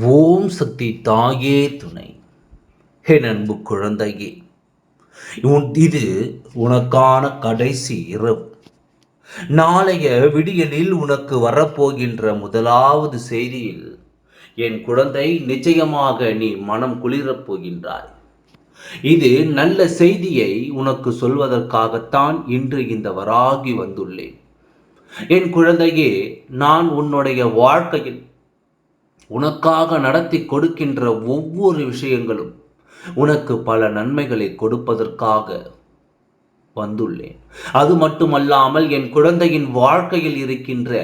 ஓம் சக்தி தாயே துணை. ஹே அன்பு குழந்தையே உன் இது உனக்கான கடைசி இரவு. நாளைய விடியலில் உனக்கு வரப்போகின்ற முதலாவது செய்தியில் என் குழந்தை நிச்சயமாக நீ மனம் குளிரப் போகின்றாய். இது நல்ல செய்தியை உனக்கு சொல்வதற்காகத்தான் இன்று இந்த வராகி வந்துள்ளேன். என் குழந்தையே நான் உன்னுடைய வாழ்க்கையில் உனக்காக நடத்தி கொடுக்கின்ற ஒவ்வொரு விஷயங்களும் உனக்கு பல நன்மைகளை கொடுப்பதற்காக வந்துள்ளேன். அது மட்டுமல்லாமல் என் குழந்தையின் வாழ்க்கையில் இருக்கின்ற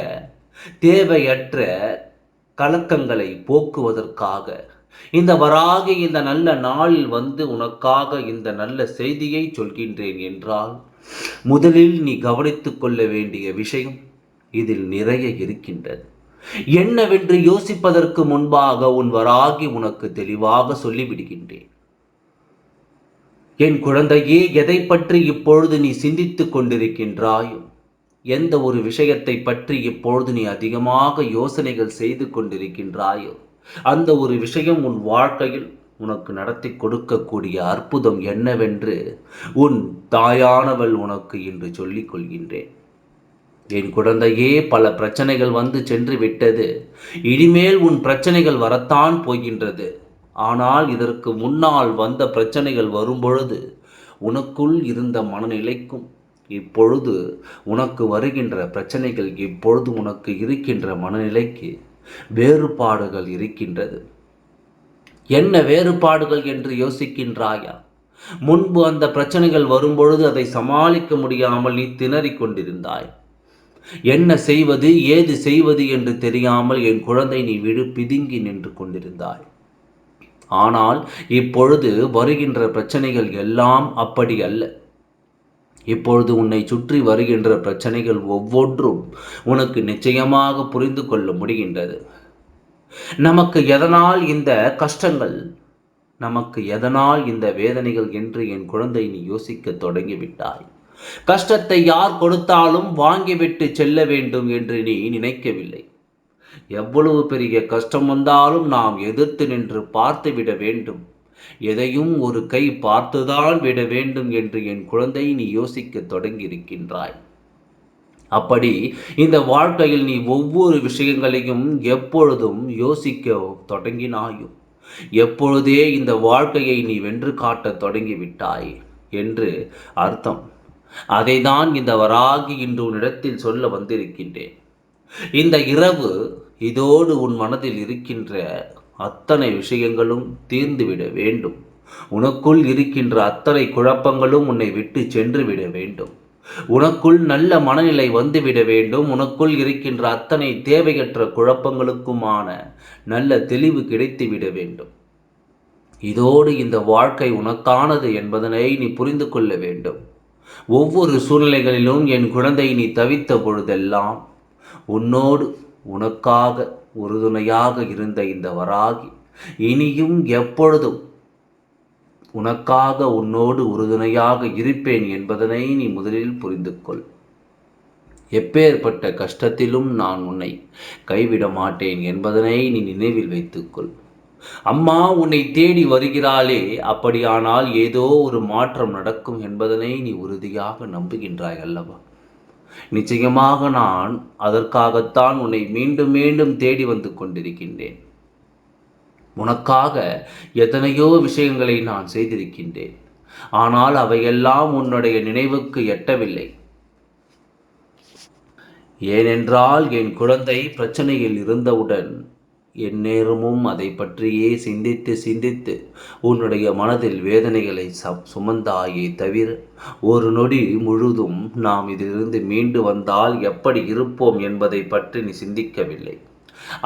தேவையற்ற கலக்கங்களை போக்குவதற்காக இந்த வராகி இந்த நல்ல நாளில் வந்து உனக்காக இந்த நல்ல செய்தியை சொல்கின்றேன் என்றால் முதலில் நீ கவனித்துக் கொள்ள வேண்டிய விஷயம் இதில் நிறைய இருக்கின்றது. என்னவென்று யோசிப்பதற்கு முன்பாக உன் வராகி உனக்கு தெளிவாக சொல்லிவிடுகின்றேன். என் குழந்தையே எதை பற்றி இப்பொழுது நீ சிந்தித்துக் கொண்டிருக்கின்றாயோ எந்த ஒரு விஷயத்தை பற்றி இப்பொழுது நீ அதிகமாக யோசனைகள் செய்து கொண்டிருக்கின்றாயோ அந்த ஒரு விஷயம் உன் வாழ்க்கையில் உனக்கு நடத்தி கொடுக்கக்கூடிய அற்புதம் என்னவென்று உன் தாயானவள் உனக்கு இன்று சொல்லிக் கொள்கின்றேன். என் குழந்தையே பல பிரச்சனைகள் வந்து சென்று விட்டது. இனிமேல் உன் பிரச்சனைகள் வரத்தான் போகின்றது. ஆனால் இதற்கு முன்னால் வந்த பிரச்சனைகள் வரும்பொழுது உனக்குள் இருந்த மனநிலைக்கும் இப்பொழுது உனக்கு வருகின்ற பிரச்சனைகள் இப்பொழுது உனக்கு இருக்கின்ற மனநிலைக்கு வேறுபாடுகள் இருக்கின்றது. என்ன வேறுபாடுகள் என்று யோசிக்கின்றாயா? முன்பு அந்த பிரச்சனைகள் வரும்பொழுது அதை சமாளிக்க முடியாமல் நீ திணறிக் கொண்டிருந்தாய். என்ன செய்வது ஏது செய்வது என்று தெரியாமல் என் குழந்தை நீ விழு பிதுங்கி நின்று கொண்டிருந்தாய். ஆனால் இப்பொழுது வருகின்ற பிரச்சனைகள் எல்லாம் அப்படி அல்ல. இப்பொழுது உன்னை சுற்றி வருகின்ற பிரச்சனைகள் ஒவ்வொன்றும் உனக்கு நிச்சயமாக புரிந்து கொள்ள முடிகின்றது. நமக்கு எதனால் இந்த கஷ்டங்கள்? நமக்கு எதனால் இந்த வேதனைகள் என்று என் குழந்தை நீ யோசிக்க தொடங்கிவிட்டாய் கஷ்டத்தை யார் கொடுத்தாலும் வாங்கிவிட்டு செல்ல வேண்டும் என்று நீ நினைக்கவில்லை. எவ்வளவு பெரிய கஷ்டம் வந்தாலும் நாம் எதிர்த்து நின்று பார்த்து விட வேண்டும். எதையும் ஒரு கை பார்த்துதான் விட வேண்டும் என்று என் குழந்தை நீ யோசிக்க தொடங்கியிருக்கின்றாய். அப்படி இந்த வாழ்க்கையில் நீ ஒவ்வொரு விஷயங்களையும் எப்பொழுதும் யோசிக்க தொடங்கினாயும் எப்பொழுதே இந்த வாழ்க்கையை நீ வென்று காட்ட தொடங்கிவிட்டாய் என்று அர்த்தம். அதைதான் இந்த வராகி இன்று உன்னிடத்தில் சொல்ல வந்திருக்கின்றேன். இந்த இரவு இதோடு உன் மனதில் இருக்கின்ற அத்தனை விஷயங்களும் தீர்ந்துவிட வேண்டும். உனக்குள் இருக்கின்ற அத்தனை குழப்பங்களும் உன்னை விட்டு சென்று விட வேண்டும். உனக்குள் நல்ல மனநிலை வந்துவிட வேண்டும். உனக்குள் இருக்கின்ற அத்தனை தேவையற்ற குழப்பங்களுக்குமான நல்ல தெளிவு கிடைத்து விட வேண்டும். இதோடு இந்த வாழ்க்கை உனக்கானது என்பதனை நீ புரிந்து கொள்ள வேண்டும். ஒவ்வொரு சூழ்நிலைகளிலும் என் குழந்தை நீ தவித்த பொழுதெல்லாம் உன்னோடு உனக்காக உறுதுணையாக இருந்த இந்த வராகி இனியும் எப்பொழுதும் உனக்காக உன்னோடு உறுதுணையாக இருப்பேன் என்பதனை நீ முதலில் புரிந்து கொள் எப்பேற்பட்ட கஷ்டத்திலும் நான் உன்னை கைவிட மாட்டேன் என்பதனை நீ நினைவில் வைத்துக்கொள். அம்மா உன்னை தேடி வருகிறாளே அப்படியானால் ஏதோ ஒரு மாற்றம் நடக்கும் என்பதனை நீ உறுதியாக நம்புகின்றாய் அல்லவா? நிச்சயமாக நான் அதற்காகத்தான் உன்னை மீண்டும் மீண்டும் தேடி வந்து கொண்டிருக்கின்றேன். உனக்காக எத்தனையோ விஷயங்களை நான் செய்திருக்கின்றேன். ஆனால் அவையெல்லாம் உன்னுடைய நினைவுக்கு எட்டவில்லை. ஏனென்றால் என் குழந்தை பிரச்சனையில் இருந்தவுடன் எந்நேரமும் அதை பற்றியே சிந்தித்து சிந்தித்து உன்னுடைய மனதில் வேதனைகளை சுமந்தாயே தவிர ஒரு நொடி முழுதும் நாம் இதிலிருந்து மீண்டு வந்தால் எப்படி இருப்போம் என்பதை பற்றி நீ சிந்திக்கவில்லை.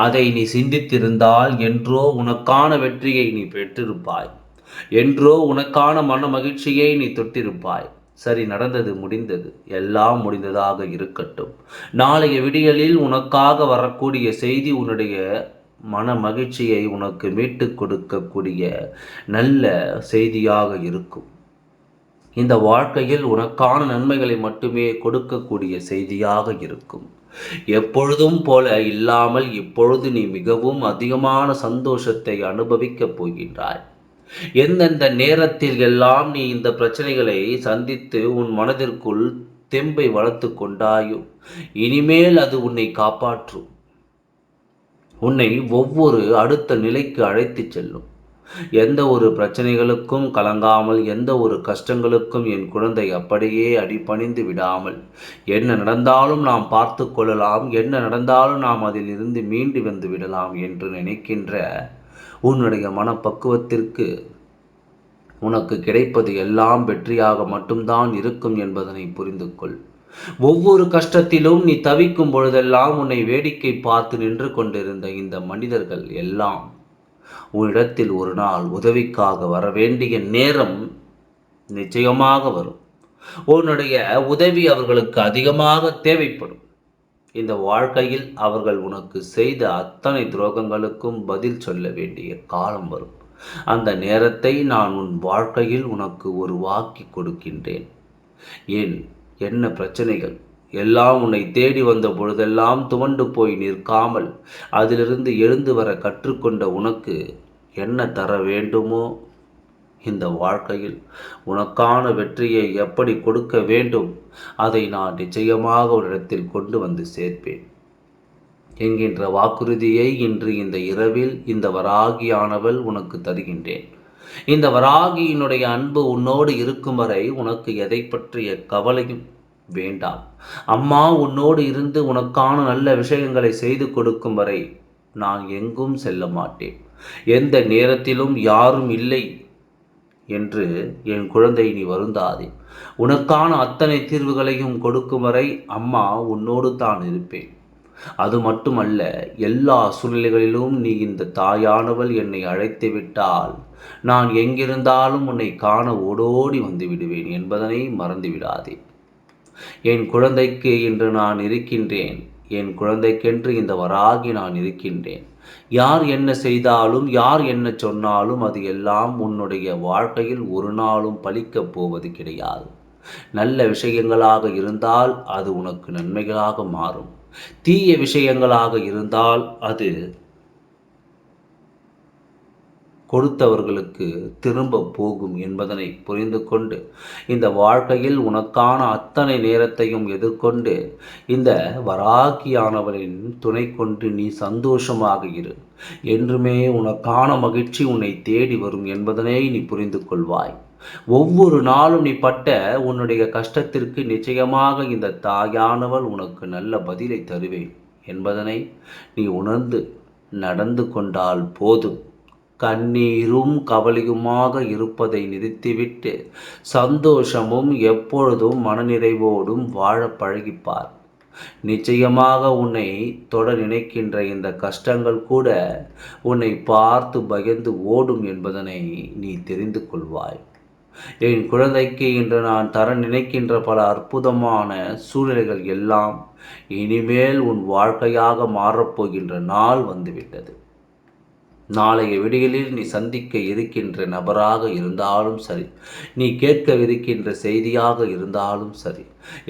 அதை நீ சிந்தித்திருந்தால் என்றோ உனக்கான வெற்றியை நீ பெற்றிருப்பாய். என்றோ உனக்கான மன மகிழ்ச்சியை நீ தொட்டிருப்பாய். சரி நடந்தது முடிந்தது. எல்லாம் முடிந்ததாக இருக்கட்டும். நாளைய விடியலில் உனக்காக வரக்கூடிய செய்தி உன்னுடைய மன மகிழ்ச்சியை உனக்கு மீட்டு கொடுக்கக்கூடிய நல்ல செய்தியாக இருக்கும். இந்த வாழ்க்கையில் உனக்கான நன்மைகளை மட்டுமே கொடுக்கக்கூடிய செய்தியாக இருக்கும். எப்பொழுதும் போல இல்லாமல் இப்பொழுது நீ மிகவும் அதிகமான சந்தோஷத்தை அனுபவிக்கப் போகின்றாய். எந்தெந்த நேரத்தில் எல்லாம் நீ இந்த பிரச்சனைகளை சந்தித்து உன் மனதிற்குள் தெம்பை வளர்த்து கொண்டாயோ இனிமேல் அது உன்னை காப்பாற்றும். உன்னை ஒவ்வொரு அடுத்த நிலைக்கு அழைத்துச் செல்லும். எந்த ஒரு பிரச்சனைகளுக்கும் கலங்காமல் எந்த ஒரு கஷ்டங்களுக்கும் என் குழந்தை அப்படியே அடிபணிந்து விடாமல் என்ன நடந்தாலும் நாம் பார்த்து கொள்ளலாம் என்ன நடந்தாலும் நாம் அதில் இருந்து மீண்டு வந்து விடலாம் என்று நினைக்கின்ற உன்னுடைய மனப்பக்குவத்திற்கு உனக்கு கிடைப்பது எல்லாம் வெற்றியாக மட்டும்தான் இருக்கும் என்பதனை புரிந்து கொள் ஒவ்வொரு கஷ்டத்திலும் நீ தவிக்கும் பொழுதெல்லாம் உன்னை வேடிக்கை பார்த்து நின்று கொண்டிருந்த இந்த மனிதர்கள் எல்லாம் உன்னிடத்தில் ஒரு நாள் உதவிக்காக வர வேண்டிய நேரம் நிச்சயமாக வரும். உன்னுடைய உதவி அவர்களுக்கு அதிகமாக தேவைப்படும். இந்த வாழ்க்கையில் அவர்கள் உனக்கு செய்த அத்தனை துரோகங்களுக்கும் பதில் சொல்ல வேண்டிய காலம் வரும். அந்த நேரத்தை நான் உன் வாழ்க்கையில் உனக்கு ஒரு வாக்கி கொடுக்கின்றேன். ஏன் என்ன பிரச்சனைகள்? எல்லாம் உன்னை தேடி வந்த பொழுதெல்லாம் துவண்டு போய் நிற்காமல் அதிலிருந்து எழுந்து வர கற்றுக்கொண்ட உனக்கு என்ன தர வேண்டுமோ? இந்த வாழ்க்கையில் உனக்கான வெற்றியை எப்படி கொடுக்க வேண்டும்? அதை நான் நிச்சயமாக ஒரு இடத்தில் கொண்டு வந்து சேர்ப்பேன். என்கின்ற வாக்குறுதியை இன்று இந்த இரவில் இந்த வராகியானவள் உனக்கு தருகின்றேன். இந்த வராகியினுடைய அன்பு உன்னோடு இருக்கும் வரை உனக்கு எதை பற்றிய கவலையும் வேண்டாம். அம்மா உன்னோடு இருந்து உனக்கான நல்ல விஷயங்களை செய்து கொடுக்கும் வரை நான் எங்கும் செல்ல மாட்டேன். எந்த நேரத்திலும் யாரும் இல்லை என்று என் குழந்தை நீ வருந்தாதே. உனக்கான அத்தனை தீர்வுகளையும் கொடுக்கும் வரை அம்மா உன்னோடு தான் இருப்பேன். அது மட்டுமல்ல எல்லா சூழ்நிலைகளிலும் நீ இந்த தாயானவள் என்னை அழைத்து விட்டால் நான் எங்கிருந்தாலும் உன்னை காண ஓடோடி வந்து விடுவேன் என்பதனை மறந்து விடாதே என் குழந்தைக்கு இன்று நான் இருக்கின்றேன். என் குழந்தைக்கென்று இந்த வராகி நான் இருக்கின்றேன். யார் என்ன செய்தாலும் யார் என்ன சொன்னாலும் அது எல்லாம் உன்னுடைய வாழ்க்கையில் ஒரு நாளும் பலிக்கப் போவது கிடையாது. நல்ல விஷயங்களாக இருந்தால் அது உனக்கு நன்மைகளாக மாறும். தீய விஷயங்களாக இருந்தால் அது கொடுத்தவர்களுக்கு திரும்ப போகும் என்பதனை புரிந்து கொண்டு இந்த வாழ்க்கையில் உனக்கான அத்தனை நேரத்தையும் எதிர்கொண்டு இந்த வராகியானவரின் துணை கொண்டு நீ சந்தோஷமாக இரு. என்றுமே உனக்கான மகிழ்ச்சி உன்னை தேடி வரும் என்பதனை நீ புரிந்து கொள்வாய். ஒவ்வொரு நாளும் நீ பட்ட உன்னுடைய கஷ்டத்திற்கு நிச்சயமாக இந்த தாயானவள் உனக்கு நல்ல பதிலை தருவேன் என்பதனை நீ உணர்ந்து நடந்து கொண்டால் போதும். கண்ணீரும் கவலையுமாக இருப்பதை நிறுத்திவிட்டு சந்தோஷமும் எப்பொழுதும் மனநிறைவோடும் வாழ பழகிப்பார். நிச்சயமாக உன்னை தொட நினைக்கின்ற இந்த கஷ்டங்கள் கூட உன்னை பார்த்து பயந்து ஓடும் என்பதனை நீ தெரிந்து கொள்வாய். என் குழந்தைக்கு இன்று நான் தர நினைக்கின்ற பல அற்புதமான சூழ்நிலைகள் எல்லாம் இனிமேல் உன் வாழ்க்கையாக மாறப்போகின்ற நாள் வந்துவிட்டது. நாளைய விடியலில் நீ சந்திக்க இருக்கின்ற நபராக இருந்தாலும் சரி நீ கேட்கவிருக்கின்ற செய்தியாக இருந்தாலும் சரி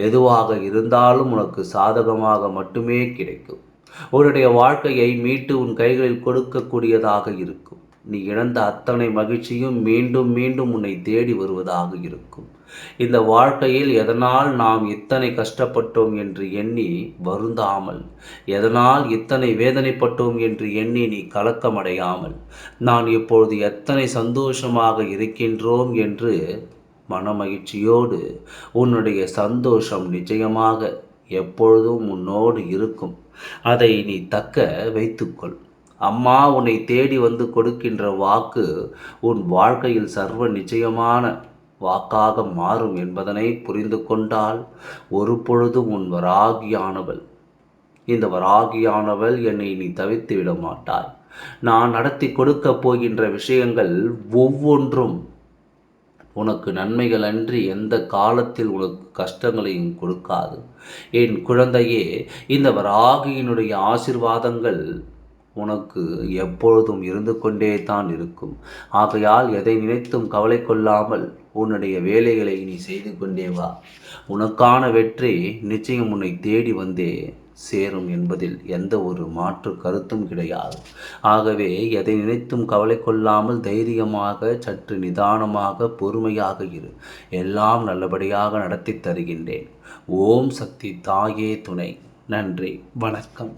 எதுவாக இருந்தாலும் உனக்கு சாதகமாக மட்டுமே கிடைக்கும். உன்னுடைய வாழ்க்கையை மீட்டு உன் கைகளில் கொடுக்கக்கூடியதாக இருக்கும். நீ இழந்த அத்தனை மகிழ்ச்சியும் மீண்டும் மீண்டும் உன்னை தேடி வருவதாக இருக்கும். இந்த வாழ்க்கையில் எதனால் நாம் இத்தனை கஷ்டப்பட்டோம் என்று எண்ணி வருந்தாமல் எதனால் இத்தனை வேதனைப்பட்டோம் என்று எண்ணி நீ கலக்கமடையாமல் நான் இப்பொழுது எத்தனை சந்தோஷமாக இருக்கின்றோம் என்று மனமகிழ்ச்சியோடு உன்னுடைய சந்தோஷம் நிச்சயமாக எப்பொழுதும் உன்னோடு இருக்கும். அதை நீ தக்க வைத்துக்கொள். அம்மா உன்னை தேடி வந்து கொடுக்கின்ற வாக்கு உன் வாழ்க்கையில் சர்வ நிச்சயமான வாக்காக மாறும் என்பதனை புரிந்து கொண்டால் ஒரு பொழுதும் உன் வராகியானவள் இந்த வராகியானவள் என்னை நீ தவித்து விட மாட்டாய். நான் நடத்தி கொடுக்க போகின்ற விஷயங்கள் ஒவ்வொன்றும் உனக்கு நன்மைகள் அன்றி எந்த காலத்தில் உனக்கு கஷ்டங்களையும் கொடுக்காது. என் குழந்தையே இந்த வராகியினுடைய ஆசிர்வாதங்கள் உனக்கு எப்பொழுதும் இருந்து கொண்டே தான் இருக்கும். ஆகையால் எதை நினைத்தும் கவலை கொள்ளாமல் உன்னுடைய வேலைகளை நீ செய்து கொண்டே வா. உனக்கான வெற்றி நிச்சயம் உன்னை தேடி வந்தே சேரும் என்பதில் எந்த ஒரு மாற்று கருத்தும் கிடையாது. ஆகவே எதை நினைத்தும் கவலை கொள்ளாமல் தைரியமாக சற்று நிதானமாக பொறுமையாக இரு. எல்லாம் நல்லபடியாக நடத்தி தருகின்றேன். ஓம் சக்தி தாயே துணை. நன்றி. வணக்கம்.